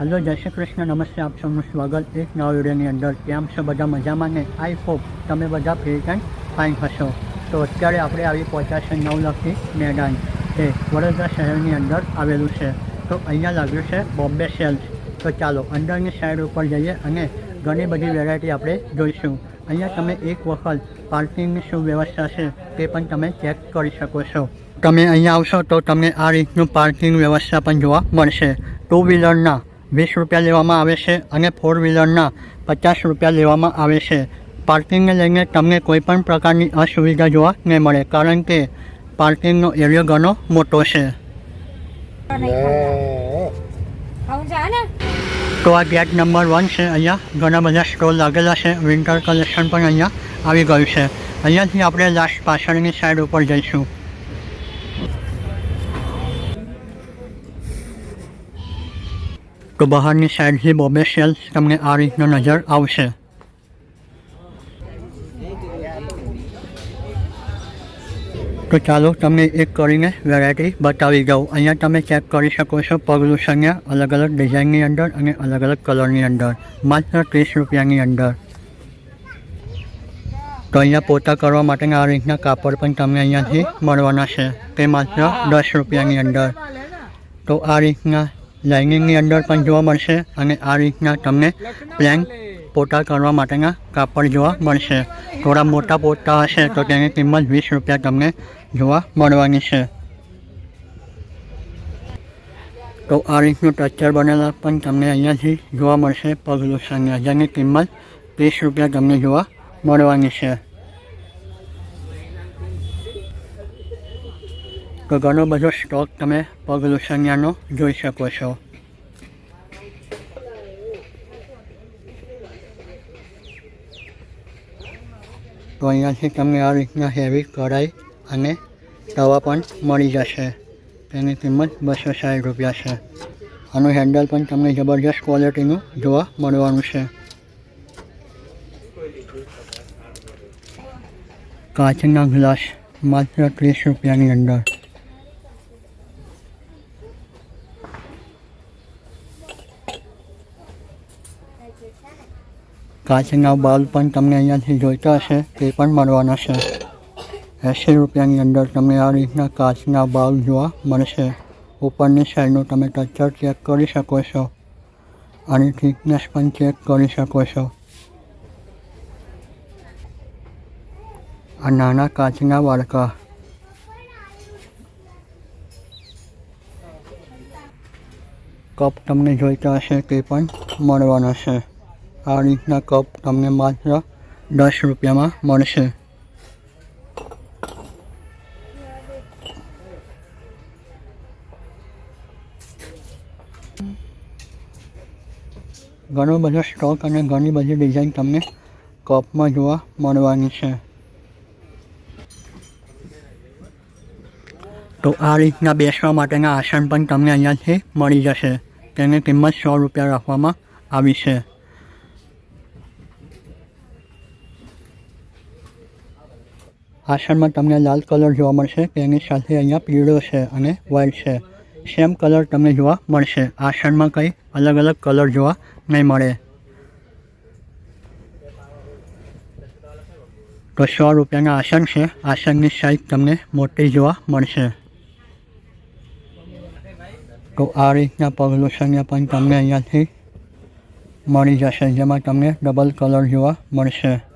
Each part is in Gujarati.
હેલો, જય શ્રી કૃષ્ણ. નમસ્તે, આપ સૌનું સ્વાગત એક નવા વિડીયોની અંદર. કેમ છો? બધા મજામાં ને? આઈ હોપ તમે બધા ફ્રી એન્ડ ફાઇન હશો. તો અત્યારે આપણે આવી પહોંચ્યા છે નવલખી મેદાન એ વડોદરા શહેરની અંદર આવેલું છે. તો અહીંયા લાગ્યું છે બોમ્બે સેલ્સ તો ચાલો, અંદરની સાઈડ ઉપર જઈએ અને ઘણી બધી વેરાયટી આપણે જોઈશું. અહીંયા તમે એક વખત પાર્કિંગની શું વ્યવસ્થા છે તે પણ તમે ચેક કરી શકો છો. તમે અહીંયા આવશો તો તમને આ રીતનું પાર્કિંગ વ્યવસ્થા પણ જોવા મળશે. ટુ વ્હીલરના વીસ રૂપિયા લેવામાં આવે છે અને ફોર વ્હીલરના પચાસ રૂપિયા લેવામાં આવે છે. પાર્કિંગને લઈને તમને કોઈ પણ પ્રકારની અસુવિધા જોવા નહીં મળે, કારણ કે પાર્કિંગનો એરિયો ઘણો મોટો છે. તો આ ગેટ નંબર વન છે. અહીંયા ઘણા બધા સ્ટોલ લાગેલા છે. વિન્ટર કલેક્શન પણ અહીંયા આવી ગયું છે. અહીંયાથી આપણે લાસ્ટ પાછળની સાઈડ ઉપર જઈશું. તો બહારની સાઈડથી બોમ્બે સેલ્સ તમને આ રીતનો નજર આવશે. તો ચાલો તમને એક કરીને વેરાયટી બતાવી દઉં. અહીંયા તમે ચેક કરી શકો છો પગલું સંજ્ઞા અલગ અલગ ડિઝાઇનની અંદર અને અલગ અલગ કલરની અંદર. માત્ર ત્રીસ રૂપિયાની અંદર. તો અહીંયા પોતા કરવા માટેના આ રીતના કાપડ પણ તમને અહીંયાથી મળવાના છે. તે માત્ર દસ રૂપિયાની અંદર. તો આ રીતના લાઇનિંગની અંદર પણ જોવા મળશે અને આ રીતના તમને પ્લેન પોતા કરવા માટેના કાપડ જોવા મળશે. થોડા મોટા પોતા હશે તો તેની કિંમત વીસ રૂપિયા તમને જોવા મળવાની છે. તો આ રીતનું ટચર બનેલા પણ તમને અહીંયાથી જોવા મળશે. પગલું સંજ્ઞા જેની કિંમત ત્રીસ રૂપિયા તમને જોવા મળવાની છે. તો ઘણો બધો સ્ટોક તમે પગલું સંજ્ઞાનો જોઈ શકો છો. તો અહીંયાથી તમને આ રીતના હેવી કઢાઈ અને તવા પણ મળી જશે. તેની કિંમત બસો સાઠ રૂપિયા છે. આનું હેન્ડલ પણ તમને જબરજસ્ત ક્વોલિટીનું જોવા મળવાનું છે. કાચના ગ્લાસ માત્ર ત્રીસ રૂપિયાની અંદર. કાચના બલ્બ પણ તમને અહીંયાથી જોઈતા હશે, તે પણ મળવાના છે. એંસી રૂપિયાની અંદર તમને આ રીતના કાચના બલ્બ જોવા મળશે. ઉપરની સાઈડનું તમે ટચર ચેક કરી શકો છો. અને થિકનેસ પણ ચેક કરી શકો છો. આ નાના કાચના વાડકા કપ તમને જોઈતા હશે, તે પણ મળવાના છે. આ રીતના કપ તમને માત્ર દસ રૂપિયામાં મળશે. ઘણો બધો સ્ટોક અને ઘણી બધી ડિઝાઇન તમને કપમાં જોવા મળવાની છે. તો આ રીતના બેસવા માટેના આસન પણ તમને અહીંયાથી મળી જશે. તેની કિંમત સો રૂપિયા રાખવામાં આવી છે. આસનમાં તમને લાલ કલર જોવા મળશે. તેની સાથે અહીંયા પીળો છે અને વ્હાઈટ છે. સેમ કલર તમને જોવા મળશે. આસનમાં કંઈ અલગ અલગ કલર જોવા નહીં મળે. તો સો રૂપિયાના આસન છે. આસનની સાઈઝ તમને મોટી જોવા મળશે. તો આ રીતના પગલું સંખ્યા પણ તમને અહીંયાથી મળી જશે, જેમાં તમને ડબલ કલર જોવા મળશે.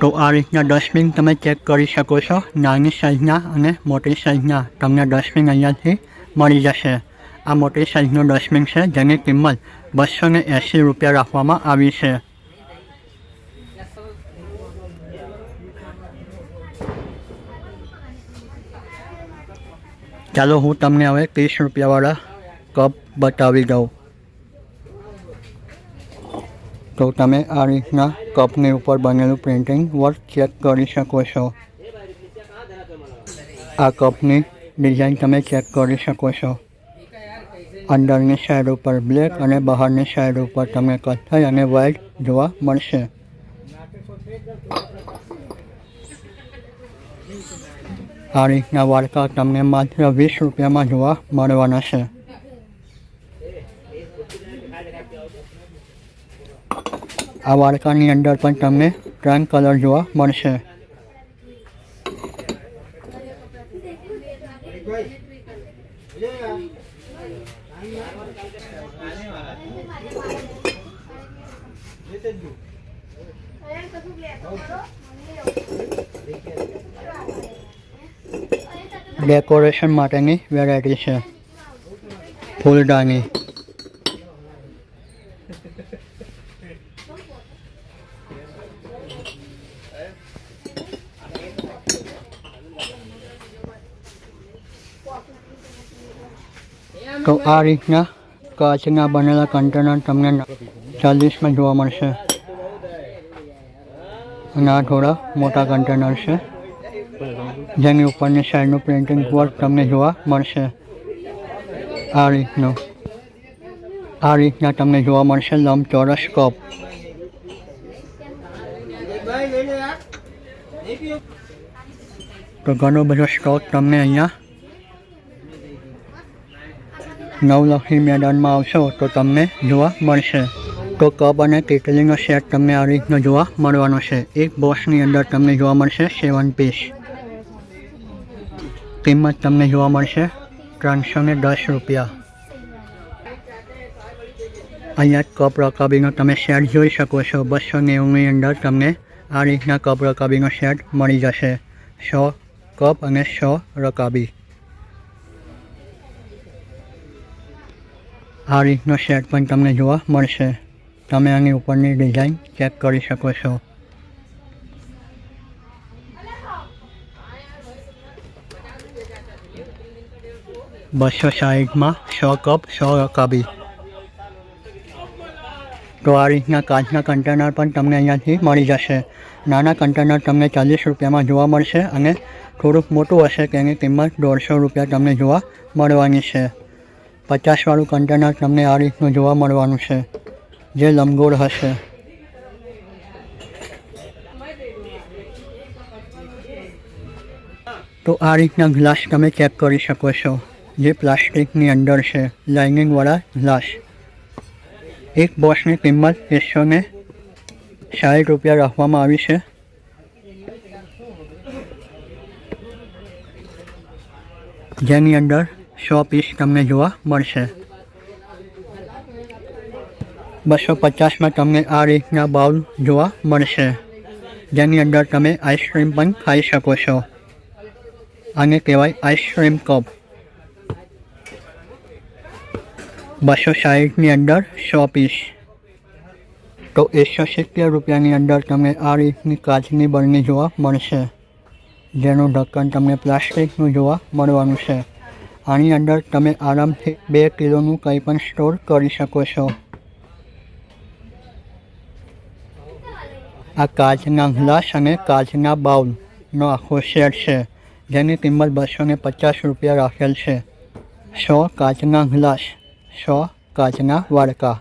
તો આ રીતના ડસ્ટબિન તમે ચેક કરી શકો છો. નાની સાઇઝના અને મોટી સાઇઝના તમને ડસ્ટબિન અહીંયાથી મળી જશે. આ મોટી સાઇઝનું ડસ્ટબિન છે, જેની કિંમત બસો ને એંસી રૂપિયા રાખવામાં આવી છે. ચાલો હું તમને હવે ત્રીસ રૂપિયાવાળા કપ બતાવી દઉં. તો તમે આ રીતના કપની ઉપર બનેલું પ્રિન્ટિંગ વર્ક ચેક કરી શકો છો. આ કપની ડિઝાઇન તમે ચેક કરી શકો છો. અંદરની સાઈડ ઉપર બ્લેક અને બહારની સાઈડ ઉપર તમને કથ્થઈ અને વ્હાઈટ જોવા મળશે. આ રીતના વાડકા તમને માત્ર વીસ રૂપિયામાં જોવા મળવાના છે. આ વાડકાની અંદર પણ તમને ત્રણ કલર જોવા મળશે. ડેકોરેશન માટેની વેરાયટી છે. ફૂલદાની. આ રીતના કાચના બનેલા કન્ટેનર તમને ચાલીસમાં જોવા મળશે. અને આ થોડા મોટા કન્ટેનર છે. જેની ઉપરની સાઈડનું પ્રિન્ટિંગ વર્ક તમને જોવા મળશે. આ રીતનું. આ રીતના તમને જોવા મળશે લંબચોરસ કપ તો ઘણો બધો સ્ટોક તમને અહીંયા નવલખી મેદાનમાં આવશો તો તમને જોવા મળશે. તો કપ અને કેટલીનો સેટ તમને આ રીતનો જોવા મળવાનો છે. એક બોક્સની અંદર તમને જોવા મળશે સેવન પીસ. કિંમત તમને જોવા મળશે ત્રણસો ને દસ રૂપિયા. અહીંયા કપ રકાબીનો તમે સેટ જોઈ શકો છો. બસો નેવુંની અંદર તમને આ રીતના કપ રકાબીનો સેટ મળી જશે. સો કપ અને સો રકાબી. આ રીતનો સેટ પણ તમને જોવા મળશે. તમે આની ઉપરની ડિઝાઇન ચેક કરી શકો છો. બસો સાહીઠમાં સો કપ, સો રકાબી. તો આ રીતના કાચના કન્ટેનર પણ તમને અહીંયાથી મળી જશે. નાના કન્ટેનર તમને ચાલીસ રૂપિયામાં જોવા મળશે અને થોડુંક મોટું હશે, તેની કિંમત દોઢસો રૂપિયા તમને જોવા મળવાની છે. પચાસવાળું કન્ટેનર તમને આ રીતનું જોવા મળવાનું છે, જે લંબગોળ હશે. તો આ રીતના ગ્લાસ તમે ચેક કરી શકો છો, જે પ્લાસ્ટિકની અંદર છે, લાઇનિંગવાળા ગ્લાસ. એક બોક્સની કિંમત એકસો ને સાઠ રૂપિયા રાખવામાં આવી છે. જેની અંદર સો પીસ તમને જોવા મળશે. બસો પચાસમાં તમને આ રીતના બાઉલ જોવા મળશે. જેની અંદર તમે આઈસ્ક્રીમ પણ ખાઈ શકો છો. આને કહેવાય આઈસ્ક્રીમ કપ. બસો સાહીઠની અંદર સો પીસ. તો એકસો સિત્તેર રૂપિયાની અંદર તમને આ રીતની કાચની બરણી જોવા મળશે. જેનું ઢક્કન તમને પ્લાસ્ટિકનું જોવા મળવાનું છે. આની અંદર તમે આરામથી બે કિલોનું કંઈ પણ સ્ટોર કરી શકો છો. આ કાચના ગ્લાસ અને કાચના બાઉલનો આખો સેટ છે, જેની કિંમત બસો ને પચાસ રૂપિયા રાખેલ છે. સો કાચના ગ્લાસ, સો કાચના વાડકા.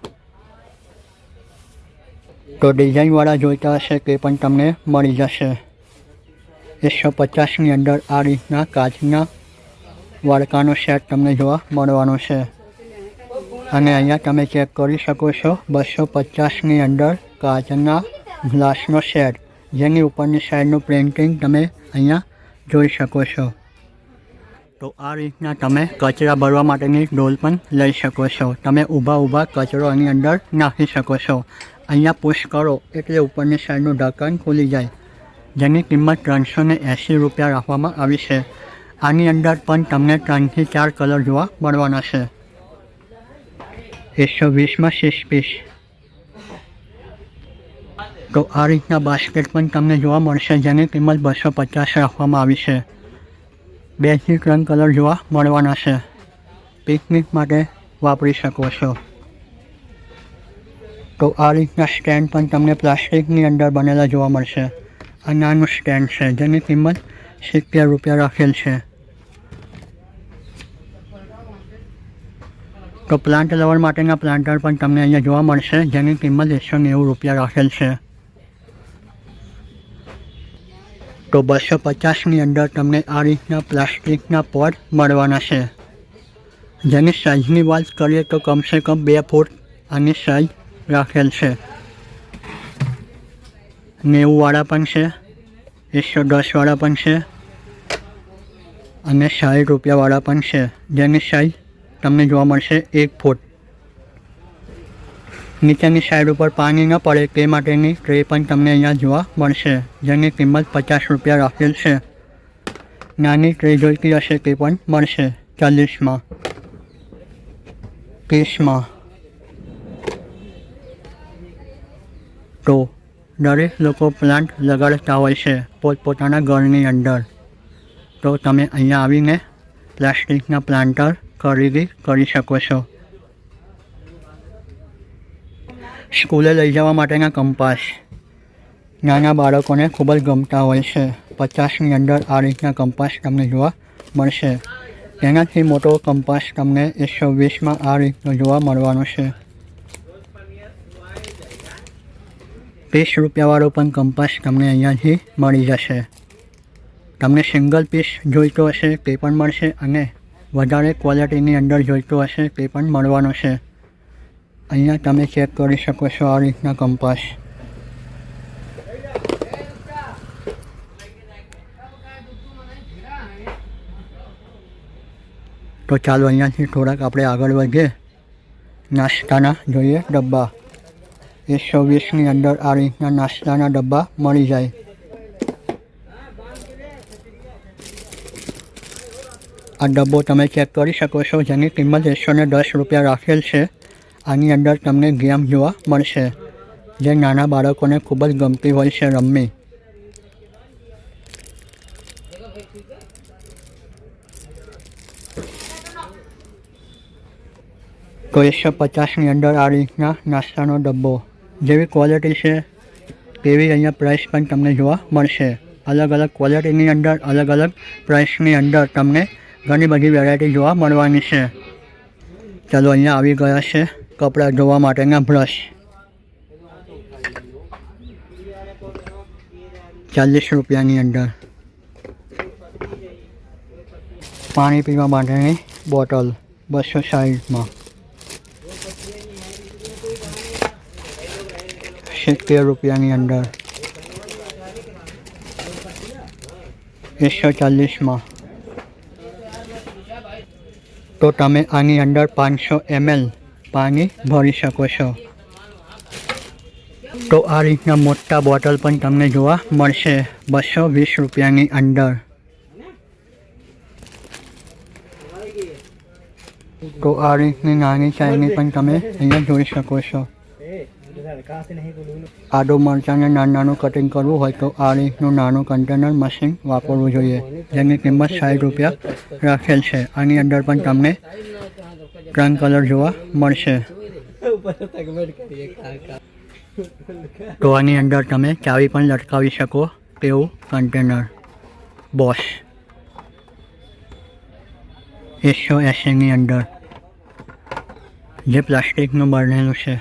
તો ડિઝાઇનવાળા જોઈતા હશે તે પણ તમને મળી જશે. એકસો પચાસની અંદર આ રીતના કાચના વાડકાનો સેટ તમને જોવા મળવાનો છે. અને અહીંયા તમે ચેક કરી શકો છો બસો પચાસની અંદર કાચના ગ્લાસનો સેટ. જેની ઉપરની સાઈડનું પ્રિન્ટિંગ તમે અહીંયા જોઈ શકો છો. તો આ રીતના તમે કચરા ભરવા માટેની ડોલ પણ લઈ શકો છો. તમે ઊભા ઊભા કચરો એની અંદર નાખી શકો છો. અહીંયા પુશ કરો એટલે ઉપરની સાઈડનું ઢક્કન ખુલી જાય. જેની કિંમત ત્રણસો ને રૂપિયા રાખવામાં આવી છે. આની અંદર પણ તમને ત્રણથી ચાર કલર જોવા મળવાના છે. એકસો વીસમાં સિક્સ પીસ. તો આ રીતના બાસ્કેટ પણ તમને જોવા મળશે, જેની કિંમત બસો પચાસ રાખવામાં આવી છે. બેથી ત્રણ કલર જોવા મળવાના છે. પિકનિક માટે વાપરી શકો છો. તો આ રીતના સ્ટેન્ડ પણ તમને પ્લાસ્ટિકની અંદર બનેલા જોવા મળશે. આ નાનું સ્ટેન્ડ છે, જેની કિંમત સિત્તેર રૂપિયા રાખેલ છે. તો પ્લાન્ટ લવર માટેના પ્લાન્ટર પણ તમને અહીંયા જોવા મળશે. જેની કિંમત એકસો નેવું રૂપિયા રાખેલ છે. તો બસો પચાસની અંદર તમને આ રીતના પ્લાસ્ટિકના પોટ મળવાના છે. જેની સાઇઝની વાત કરીએ તો કમસે કમ બે ફૂટ આની સાઇઝ રાખેલ છે. નેવુંવાળા પણ છે. એકસો દસવાળા પણ છે અને સાઠ રૂપિયાવાળા પણ છે. જેની સાઈઝ તમને જોવા મળશે એક ફૂટ. નીચેની સાઈડ ઉપર પાણી ન પડે તે માટેની ટ્રે પણ તમને અહીંયા જોવા મળશે. જેની કિંમત પચાસ રૂપિયા રાખેલ છે. નાની ટ્રે જોઈતી હશે તે પણ મળશે ચાલીસમાં. ત્રીસમાં. તો દરેક લોકો પ્લાન્ટ લગાડતા હોય છે પોતપોતાના ઘરની અંદર. તો તમે અહીંયા આવીને પ્લાસ્ટિકના પ્લાન્ટર ખરીદી કરી શકો છો. સ્કૂલે લઈ જવા માટેના કંપાસ. નાના બાળકોને ખૂબ જ ગમતા હોય છે. પચાસની અંદર આ રીતના કંપાસ તમને જોવા મળશે. તેનાથી મોટો કંપાસ તમને એકસો વીસમાં આ રીતનો જોવા મળવાનો છે. ત્રીસ રૂપિયાવાળો પણ કંપાસ તમને અહીંયાથી મળી જશે. તમને સિંગલ પીસ જોઈતો હશે તે પણ મળશે અને વધારે ક્વોલિટીની અંદર જોઈતો હશે તે પણ મળવાનો છે. અહીંયા તમે ચેક કરી શકો છો આ રીતના કંપાસ. તો ચાલો અહીંયાથી થોડાક આપણે આગળ વધીએ. નાસ્તાના જોઈએ ડબ્બા. એકસો વીસની અંદર આ રીતના નાસ્તાના ડબ્બા મળી જાય. આ ડબ્બો તમે ચેક કરી શકો છો, જેની કિંમત એકસો ને દસ રૂપિયા રાખેલ છે. આની અંદર તમને ગેમ જોવા મળશે, જે નાના બાળકોને ખૂબ જ ગમતી હોય છે રમવી. તો એકસો પચાસની અંદર આ રીતના નાસ્તાનો ડબ્બો. જેવી ક્વોલિટી છે, તેવી અહીંયા પ્રાઇસ પણ તમને જોવા મળશે. અલગ અલગ ક્વોલિટીની અંદર, અલગ અલગ પ્રાઇસની અંદર તમને ઘણી બધી વેરાયટી જોવા મળવાની છે. ચાલો અહીંયા આવી ગયા છે કપડાં ધોવા માટેના બ્રશ ચાલીસ રૂપિયાની અંદર. પાણી પીવા માટેની બોટલ બસો સાઠમાં સિત્તેર રૂપિયાની અંદર એકસો ચાલીસમાં તો તમે આની અંદર પાંચસો એમએલ પાણી ભરી શકો છો તો આ રીતના મોટા બોટલ પણ તમને જોવા મળશે બસો વીસ રૂપિયાની અંદર તો આ રીતની નાની ચાયની પણ તમે અહીંયા જોઈ શકો છો આદુ મરચાંને નાનું નાનું કટિંગ કરવું હોય તો આ રીતનું નાનું કન્ટેનર મશીન વાપરવું જોઈએ, જેની કિંમત સાઠ રૂપિયા રાખેલ છે. આની અંદર પણ તમને ત્રણ કલર જોવા મળશે. તો આની અંદર તમે ચાવી પણ લટકાવી શકો તેવું કન્ટેનર બોસ એકસો એંસીની અંદર, જે પ્લાસ્ટિકનું બનેલું છે.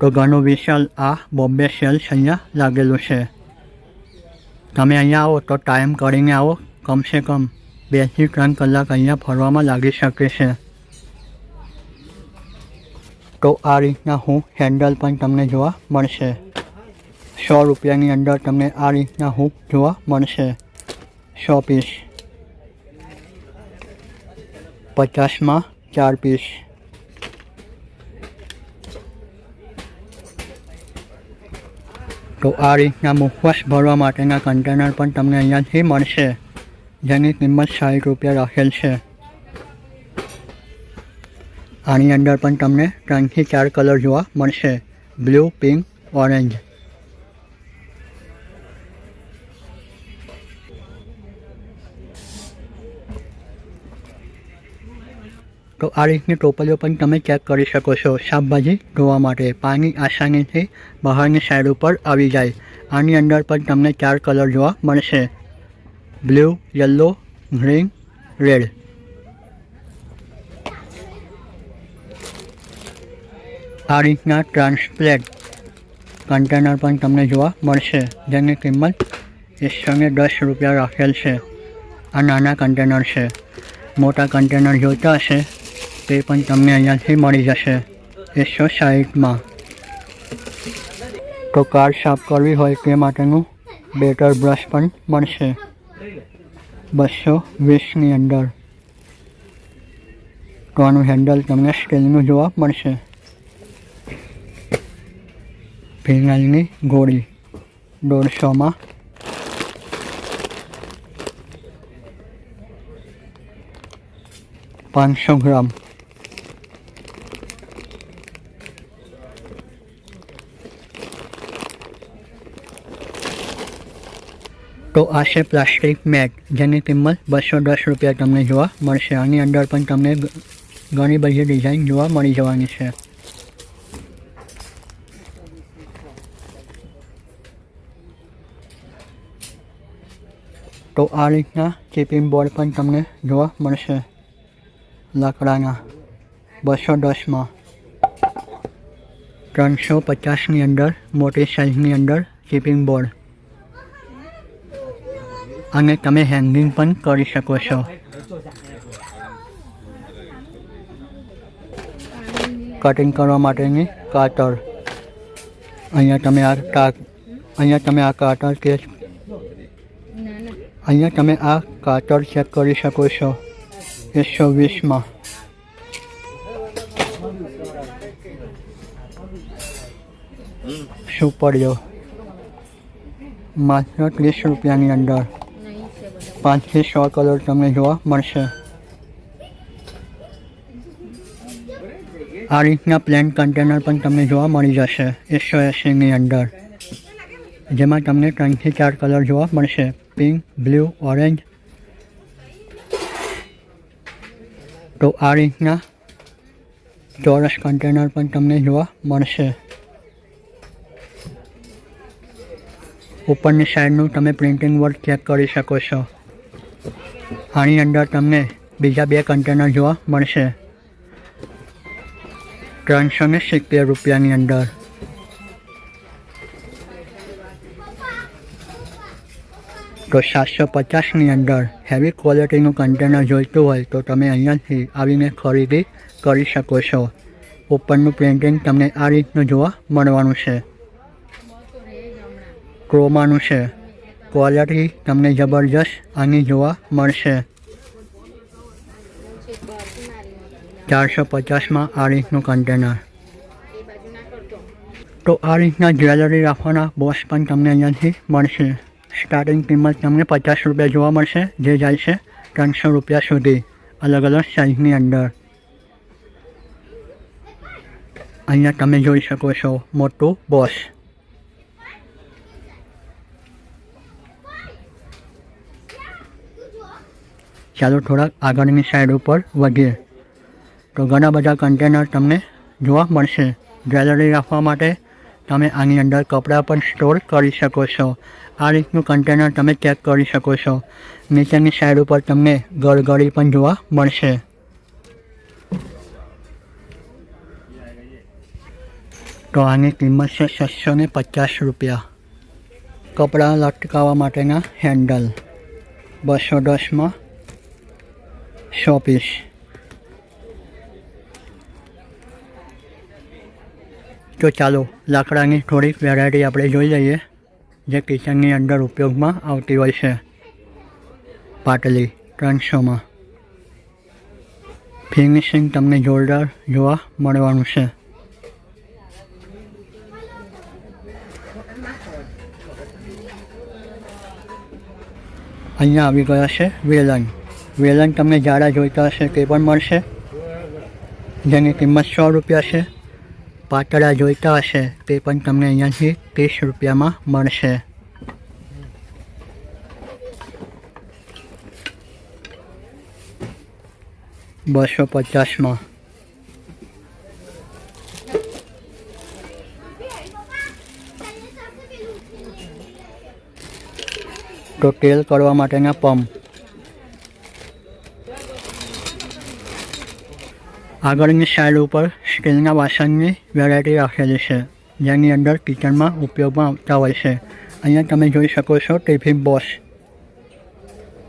તો ઘણું વિશાલ આ બોમ્બે સેલ્સ અહીંયા લાગેલું છે. તમે અહીંયા આવો તો ટાઈમ કરીને આવો. કમસે કમ બેથી ત્રણ કલાક અહીંયા ફરવામાં લાગી શકે છે. તો આ રીતના હું હેન્ડલ પણ તમને જોવા મળશે. સો રૂપિયાની અંદર તમને આ રીતના હું જોવા મળશે. સો પીસ પચાસમાં ચાર પીસ તો આ રીતના મુખવાસ ભરવા માટેના કન્ટેનર પણ તમને અહીંયાથી મળશે. જેની કિંમત સાઠ રૂપિયા રાખેલ છે. આની અંદર પણ તમને ત્રણથી ચાર કલર જોવા મળશે. બ્લુ પિંક ઓરેન્જ તો આ રીતની ટોપલીઓ પણ તમે ચેક કરી શકો છો. શાકભાજી ધોવા માટે પાણી આસાનીથી બહારની સાઈડ ઉપર આવી જાય. આની અંદર પણ તમને ચાર કલર જોવા મળશે. બ્લુ યલો ગ્રીન રેડ આ રીતના ટ્રાન્સપ્લેટ કન્ટેનર પણ તમને જોવા મળશે, જેની કિંમત એકસો દસ રૂપિયા રાખેલ છે. આ નાના કન્ટેનર છે. મોટા કન્ટેનર જોઈતા હશે. તે પણ તમને અહીંયાથી મળી જશે એકસો સાહીઠમાં તો કાર સાફ કરવી હોય તે માટેનું બેટર બ્રશ પણ મળશે, બસો વીસની અંદર. તો આનું હેન્ડલ તમને સ્ટીલનું જોવા મળશે. ફિનાઇલની ગોળી દોઢસોમાં. પાંચસો ગ્રામ. તો આ છે પ્લાસ્ટિક મેટ જેની કિંમત બસો દસ રૂપિયા તમને જોવા મળશે. આની અંદર પણ તમને ઘણી બધી ડિઝાઇન જોવા મળી જવાની છે. તો આ રીતના ચીપિંગ બોર્ડ પણ તમને જોવા મળશે. લાકડાના બસો દસમાં. ત્રણસો પચાસની અંદર, મોટી સાઇઝની અંદર ચીપિંગ બોર્ડ. અને તમે હેંગિંગ પણ કરી શકો છો. કટિંગ કરવા માટેની કાતર અહીંયા તમે આ કા અહીંયા તમે આ કાતર કે અહીંયા તમે આ કાતર ચેક કરી શકો છો. એકસો વીસમાં. સુપરયો માત્ર ત્રીસ રૂપિયાની અંદર. પાંચથી છ કલર તમને જોવા મળશે. આ રીતના પ્લેન કન્ટેનર પણ તમને જોવા મળી જશે, એકસો એંસીની અંદર. જેમાં તમને ત્રણથી ચાર કલર જોવા મળશે, પિંક, બ્લુ, ઓરેન્જ. તો આ રીતના ચોરસ કન્ટેનર પણ તમને જોવા મળશે. ઉપરની સાઈડનું તમે પ્રિન્ટિંગ વર્ક ચેક કરી શકો છો. આની અંદર તમને બીજા બે કન્ટેનર જોવા મળશે. ત્રણસો ને સિત્તેર રૂપિયાની અંદર. તો સાતસો પચાસની અંદર હેવી ક્વોલિટીનું કન્ટેનર જોઈતું હોય તો તમે અહીંયાથી આવીને ખરીદી કરી શકો છો. ઉપરનું પ્રિન્ટિંગ તમને આ રીતનું જોવા મળવાનું છે. ક્રોમાનું છે. ક્વોલિટી તમને જબરજસ્ત આની જોવા મળશે. ચારસો પચાસમાં આ રીતનું કન્ટેનર તો આ રીતના જ્વેલરી રાખવાના બોક્સ પણ તમને અહીંયાથી મળશે. સ્ટાર્ટિંગ કિંમત તમને પચાસ રૂપિયા જોવા મળશે, જે જાય છે ત્રણસો રૂપિયા સુધી, અલગ અલગ સાઇઝની અંદર. અહીંયા તમે જોઈ શકો છો, મોટું બોસ ચાલો થોડાક આગળની સાઈડ ઉપર વધીએ. તો ઘણા બધા કન્ટેનર તમને જોવા મળશે. જ્વેલરી રાખવા માટે તમે આની અંદર કપડાં પણ સ્ટોર કરી શકો છો. આ રીતનું કન્ટેનર તમે ચેક કરી શકો છો. નીચેની સાઈડ ઉપર તમને ગળગળી પણ જોવા મળશે. તો આની કિંમત છે છસો ને પચાસ રૂપિયા. કપડાં લટકાવવા માટેના હેન્ડલ બસો દસમાં પીસ તો ચાલો, લાકડાની થોડીક વેરાયટી આપણે જોઈ લઈએ, જે કિચનની અંદર ઉપયોગમાં આવતી હોય છે. પાટલી ત્રણસોમાં. ફિનિશિંગ તમને જોરદાર જોવા મળવાનું છે. અહીંયા આવી ગયા છે વેલણ. વેલણ તમને જાડા જોઈતા હશે તે પણ મળશે. જેની કિંમત સો રૂપિયા છે. પાતળા જોઈતા હશે તે પણ તમને અહીંયાથી ત્રીસ રૂપિયામાં મળશે. બસો પચાસમાં. તો તેલ કરવા માટેના પંપ. આગળની સાઈડ ઉપર સ્ટીલના વાસણની વેરાયટી રાખેલી છે, જેની અંદર કિચનમાં ઉપયોગમાં આવતા હોય છે. અહીંયા તમે જોઈ શકો છો ટિફિન બોસ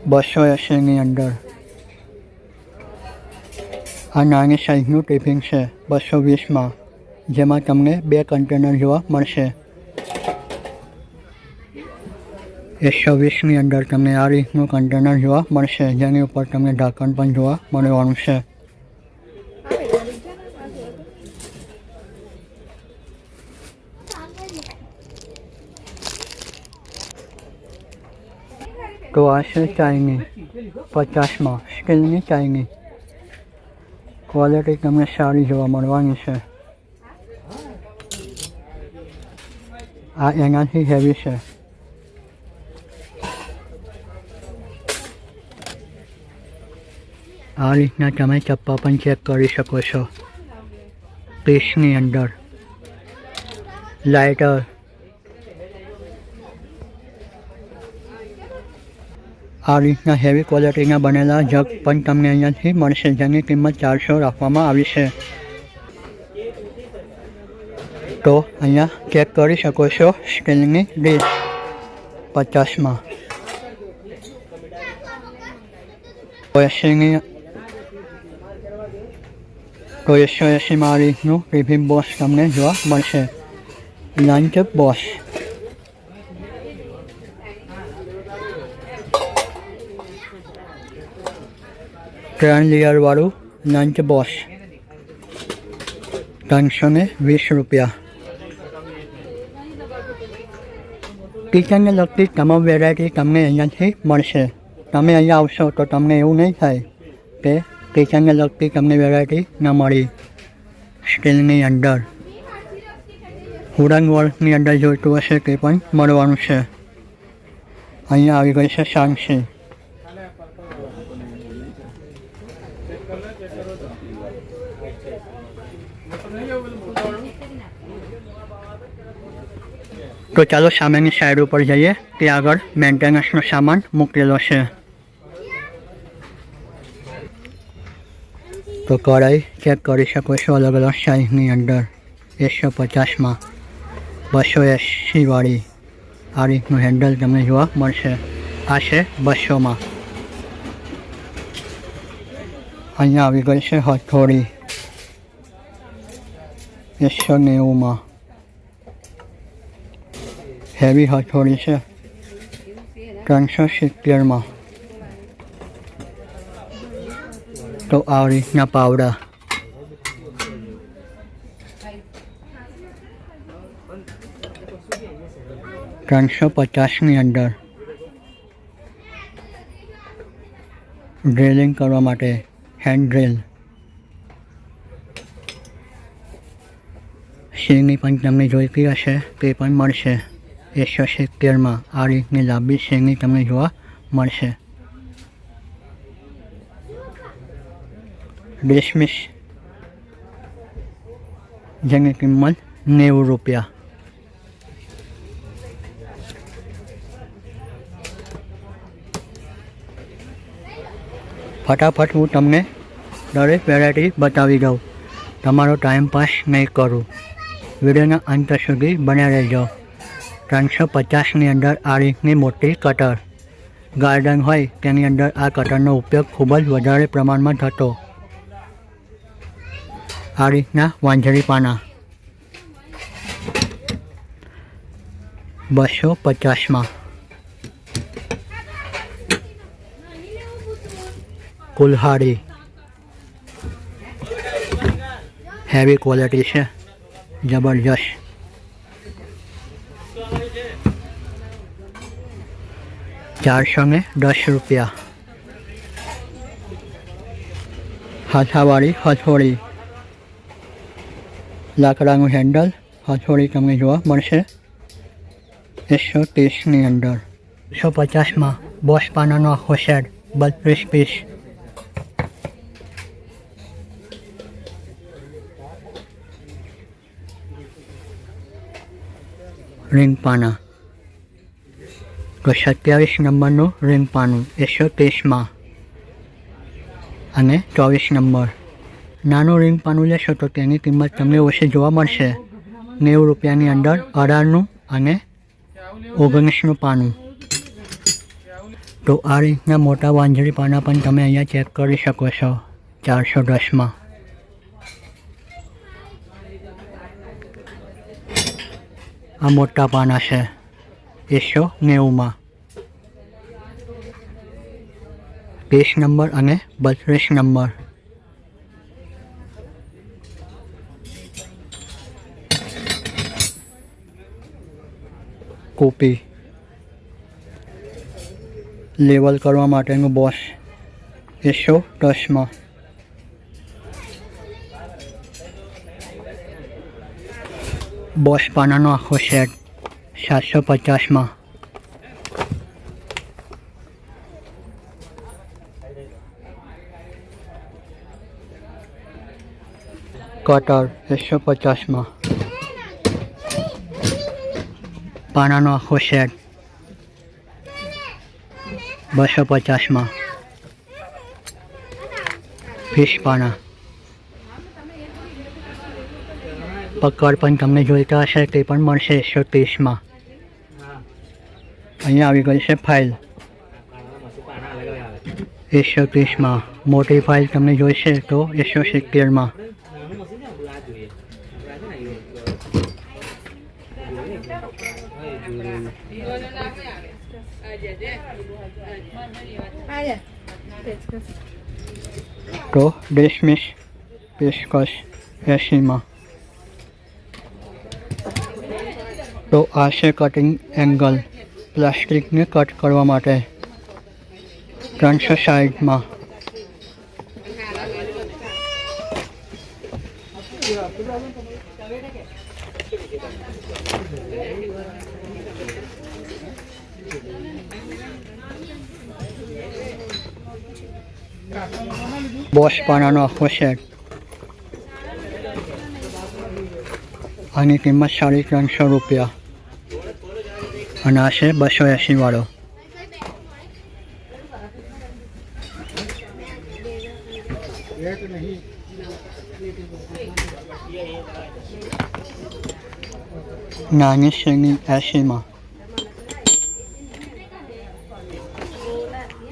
બસો એંસીની અંદર. આ નાની સાઈઝનું ટિફિન છે, બસો વીસમાં, જેમાં તમને બે કન્ટેનર જોવા મળશે. એકસો વીસની અંદર તમને આ રીતનું કન્ટેનર જોવા મળશે, જેની ઉપર તમને ઢાંકણ પણ જોવા મળવાનું છે. તો આ છે ચાઇની પચાસમાં સ્ટીલની ચાઇની ક્વોલિટી તમને સારી જોવા મળવાની છે આ એનાથી હેવી છે આ રીતના તમે ચપ્પા પણ ચેક કરી શકો છો પીસની અંદર લાઇટર આ રીતના હેવી ક્વોલિટીના બનેલા જગ પણ તમને અહીંયાથી મળશે, જેની કિંમત ચારસો રાખવામાં આવી છે. તો અહીંયા ચેક કરી શકો છો સ્ટીલની ડીશ પચાસમાં. એંસીની તો એસો એંસીમાં આ રીતનું ટિફિન બોસ તમને જોવા મળશે. લંચ બોક્સ ત્રણ લેયરવાળું લંચ બોક્સ ત્રણસો ને વીસ રૂપિયા. કિચનને લગતી તમામ વેરાયટી તમને અહીંયાથી મળશે. તમે અહીંયા આવશો તો તમને એવું નહીં થાય કે કિચનને લગતી તમને વેરાયટી ન મળી. સ્ટીલની અંદર. વુડન વર્કની અંદર જોઈતું હશે તે પણ મળવાનું છે. અહીંયા આવી ગઈ છે સાંક્ષી તો ચાલો સામેની સાઈડ ઉપર જઈએ. ત્યાં આગળ મેન્ટેનન્સનો સામાન મૂકેલો છે. તો કઢાઈ ચેક કરી શકો છો અલગ અલગ સાઈઝની અંદર. એકસો પચાસમાં. બસો એંસીવાળી આ રીતનું હેન્ડલ તમને જોવા મળશે. આ છે બસોમાં. અહીંયા આવી ગઈ છે હથોડી. એકસો નેવુંમાં. હેવી હથોડી છે ત્રણસો સિત્તેરમાં તો આ રીતના પાવડા ત્રણસો પચાસની અંદર ડ્રિલિંગ કરવા માટે હેન્ડ ડ્રિલ સિંગની પણ તમને જોઈતી હશે તે પણ મળશે એકસો સિત્તેરમાં આ રીતની લાંબી શ્રેણી તમને જોવા મળશે. ડિસમિસ જેની કિંમત નેવું રૂપિયા. ફટાફટ હું તમને દરેક વેરાયટી બતાવી દઉં. તમારો ટાઈમ પાસ નહીં કરું. વિડીયોના અંત સુધી બન્યા રહેજો. ત્રણસો પચાસની અંદર આ રીતની મોટી કટર. ગાર્ડન હોય તેની અંદર આ કટરનો ઉપયોગ ખૂબ જ વધારે પ્રમાણમાં થતો. આ રીતના વાંજળી પાના. બસો પચાસમાં. કુલ્હાડી. હેવી ક્વોલિટી છે. જબરજસ્ત. ચારસો ને દસ રૂપિયા હાથાવાળી હથોડી લાકડાનું હેન્ડલ હથોડી તમને જોવા મળશે એકસો ત્રીસની અંદર એકસો પચાસમાં બોસ પાનાનો આખો સેટ બત્રીસ પીસ રિંગ પાના તો સત્યાવીસ નંબરનું રિંગ પાનું. એકસો ત્રીસમાં અને ચોવીસ નંબર. નાનું રિંગ પાનું લેશો તો તેની કિંમત તમને ઓછી જોવા મળશે. નેવું રૂપિયાની અંદર અઢારનું અને ઓગણીસનું પાનું. તો આ રીતના મોટા વાંજળી પાના પણ તમે અહીંયા ચેક કરી શકો છો ચારસો દસમાં આ મોટા પાના છે. એકસો નેવુંમાં ત્રીસ નંબર અને બત્રીસ નંબર. કોપી. લેવલ કરવા માટેનું બોસ. એકસો દસમાં બોસ પાનાનો આખો સેટ. સાતસો પચાસમાં કટર એકસો પચાસમાં પાનાનો આખો સેટ બસો પચાસમાં ફિશ પાના પકડ પણ તમને જોઈતા હશે તે પણ મળશે એકસો ત્રીસમાં અહીંયા આવી ગઈ છે ફાઇલ. એકસો ત્રીસમાં મોટી ફાઇલ તમને જોઈશે તો એકસો સિત્તેરમાં તો ડેશમિશ પેશકશ એંશીમાં તો આ છે કટિંગ એંગલ પ્લાસ્ટિકને કટ કરવા માટે ત્રણસો સાઠમાં બોસ પાનાનો આખો સેટ. આની કિંમત સાડી ત્રણસો રૂપિયા. અને આ છે બસો એંસીવાળો નાની શ્રેણી એસીમાં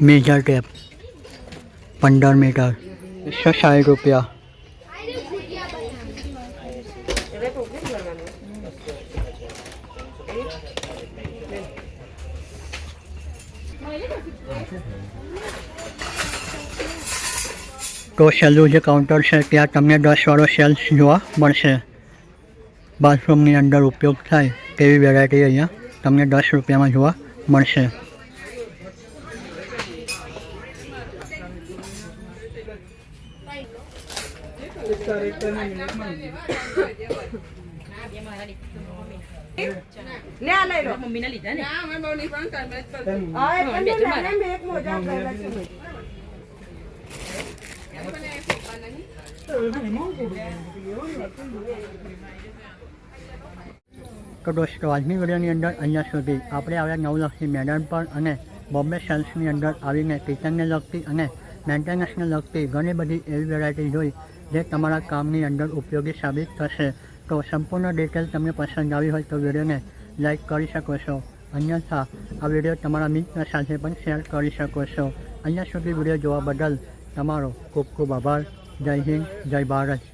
મેજર ટેપ પંદર મીટર એકસો સાઠ રૂપિયા. તો છેલ્લું જે કાઉન્ટર છે ત્યાં તમને દસવાળો સેલ્સ જોવા મળશે બાથરૂમની અંદર ઉપયોગ થાય તેવી વેરાયટી અહીંયા તમને દસ રૂપિયામાં જોવા મળશે લો મમ્મીને લીધા ને હા એટલે મેં નાના મેં એક મોજા કરેલા છે તો દોસ્તો, આજની વિડીયોની અંદર અહીંયા સુધી. આપણે આવ્યા નવલક્ષી મેદાન પર અને બોમ્બે સેલ્સની અંદર આવીને કિચનને લગતી અને મેન્ટેનન્સને લગતી ઘણી બધી એવી વેરાયટી જોઈ જે તમારા કામની અંદર ઉપયોગી સાબિત થશે. તો સંપૂર્ણ ડિટેલ તમને પસંદ આવી હોય તો વિડીયોને લાઇક કરી શકો છો. અન્યથા, આ વીડિયો તમારા મિત્ર સાથે પણ શેર કરી શકો છો. અહીંયા સુધી વીડિયો જોવા બદલ તમારો ખૂબ ખૂબ આભાર જય હિન્દ જય ભારત